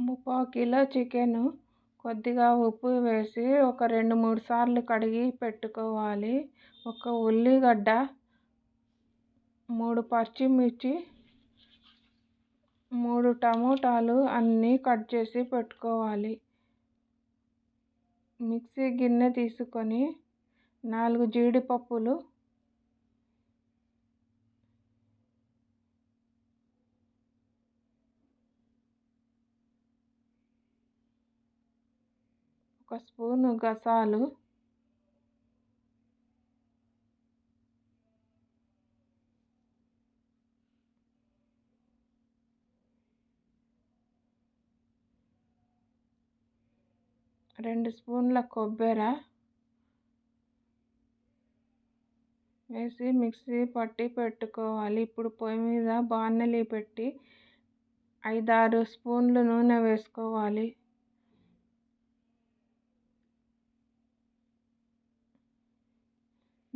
ముప్పావు kilo chicken. కొద్దిగా ఉప్పు వేసి ఒక రెండు మూడు సార్లు కడిగి పెట్టుకోవాలి. ఒక ఉల్లిగడ్డ మూడు పచ్చిమిర్చి మూడు టమోటాలు అన్నీ కట్ చేసి పెట్టుకోవాలి. మిక్సీ గిన్నె తీసుకొని నాలుగు జీడిపప్పులు ఒక స్పూను గసాలు. రెండు స్పూన్ల కొబ్బెర వేసి మిక్సీ పట్టి పెట్టుకోవాలి. ఇప్పుడు పొయ్యి మీద బాణలి పెట్టి ఐదారు స్పూన్లు నూనె వేసుకోవాలి.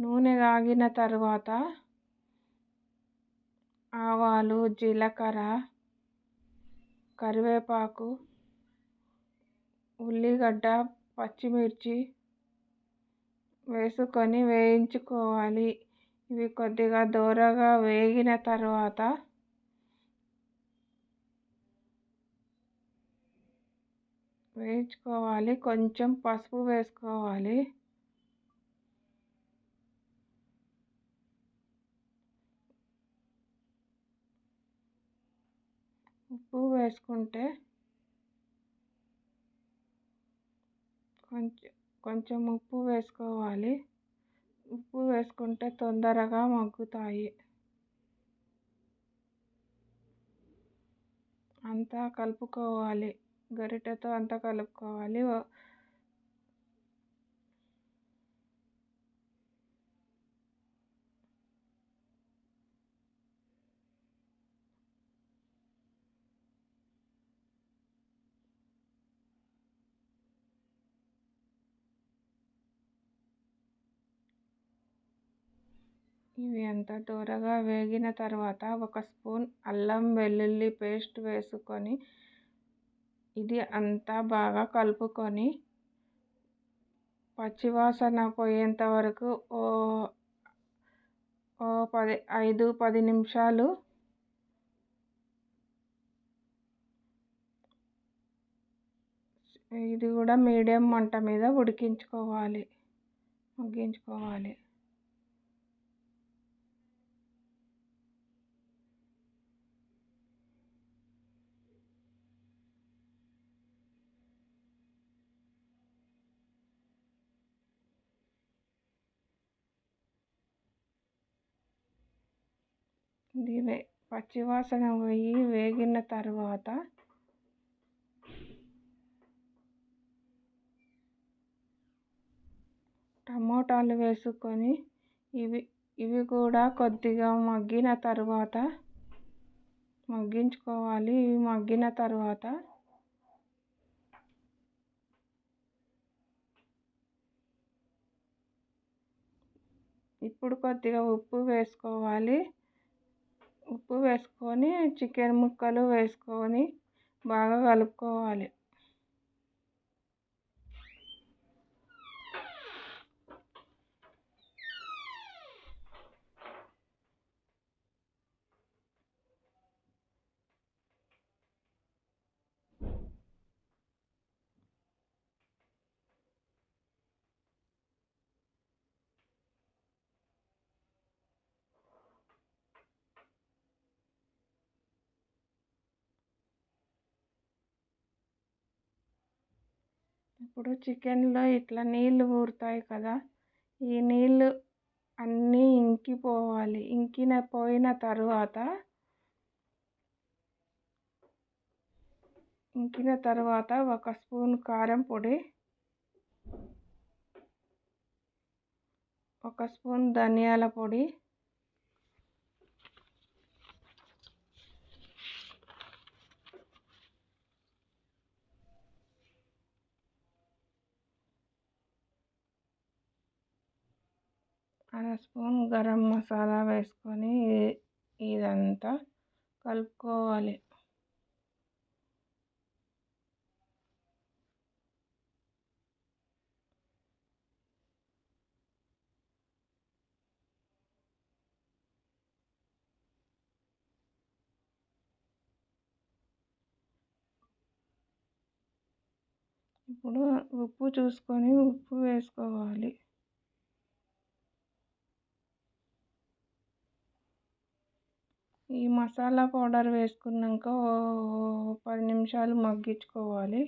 నూనె కాగిన తర్వాత ఆవాలు జీలకర్ర కరివేపాకు ఉల్లిగడ్డ పచ్చిమిర్చి వేసుకొని వేయించుకోవాలి. ఇవి కొద్దిగా దోరగా వేగిన తర్వాత వేయించుకోవాలి. కొంచెం పసుపు వేసుకోవాలి. ఉప్పు వేసుకుంటే కొంచెం కొంచెం ఉప్పు వేసుకోవాలి. ఉప్పు వేసుకుంటే తొందరగా మగ్గుతాయి. అంతా కలుపుకోవాలి. గరిటెతో అంతా కలుపుకోవాలి. ఇవి అంతా దూరగా వేగిన తర్వాత ఒక స్పూన్ అల్లం వెల్లుల్లి పేస్ట్ వేసుకొని ఇది అంతా బాగా కలుపుకొని పచ్చివాసన పోయేంత వరకు ఓ ఓ పది ఐదు పది నిమిషాలు ఇది కూడా మీడియం మంట మీద ఉడికించుకోవాలి మగ్గించుకోవాలి. ఇది వే పచ్చివాసన పోయి వేగిన తర్వాత టమోటాలు వేసుకొని ఇవి ఇవి కూడా కొద్దిగా మగ్గిన తర్వాత మగ్గించుకోవాలి. ఇవి మగ్గిన తర్వాత ఇప్పుడు కొద్దిగా ఉప్పు వేసుకోవాలి. ఉప్పు వేసుకొని చికెన్ ముక్కలు వేసుకొని బాగా కలుపుకోవాలి. ఇప్పుడు చికెన్లో ఇట్లా నీళ్ళు ఊరుతాయి కదా ఈ నీళ్ళు అన్నీ ఇంకిపోవాలి. ఇంకిన పోయిన తర్వాత ఇంకిన తర్వాత ఒక స్పూన్ కారం పొడి ఒక స్పూన్ ధనియాల పొడి అర స్పూన్ గరం మసాలా వేసుకొని ఇదంతా కలుపుకోవాలి. ఇప్పుడు ఉప్పు చూసుకొని ఉప్పు వేసుకోవాలి. ఈ మసాలా పౌడర్ వేసుకున్నాక ఓ పది నిమిషాలు మగ్గించుకోవాలి.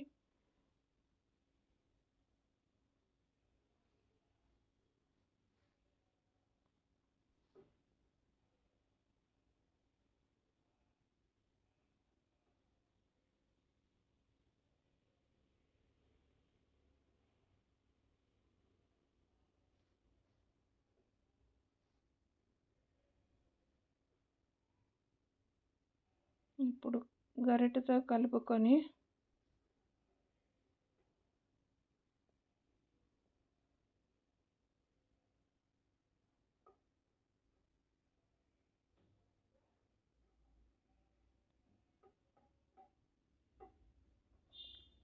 ఇప్పుడు గరిటెతో కలుపుకొని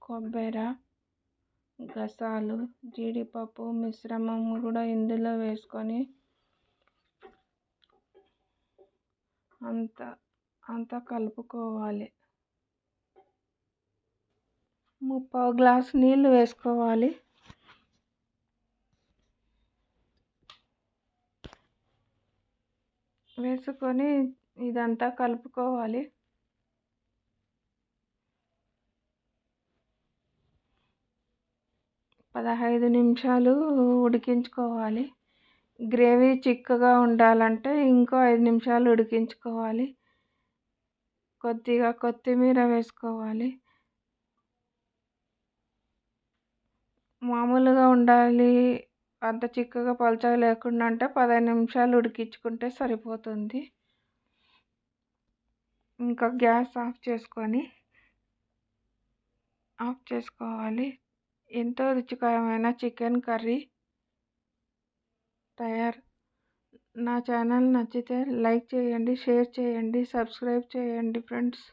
కొబ్బరి గసాలు జీడిపప్పు మిశ్రమం కూడా ఇందులో వేసుకొని అంతా అంతా కలుపుకోవాలి. ముప్పావు గ్లాస్ నీళ్ళు వేసుకోవాలి. వేసుకొని ఇదంతా కలుపుకోవాలి. పదహైదు నిమిషాలు ఉడికించుకోవాలి. గ్రేవీ చిక్కగా ఉండాలంటే ఇంకో ఐదు నిమిషాలు ఉడికించుకోవాలి. కొద్దిగా కొత్తిమీర వేసుకోవాలి. మామూలుగా ఉండాలి. అంత చిక్కగా పలుచగా లేకుండా అంటే పదహైదు నిమిషాలు ఉడికించుకుంటే సరిపోతుంది. ఇంకా గ్యాస్ ఆఫ్ చేసుకొని ఆఫ్ చేసుకోవాలి. ఎంతో రుచికరమైన చికెన్ కర్రీ తయారు నా ఛానల్ నచ్చితే లైక్ చేయండి షేర్ చేయండి సబ్స్క్రైబ్ చేయండి ఫ్రెండ్స్.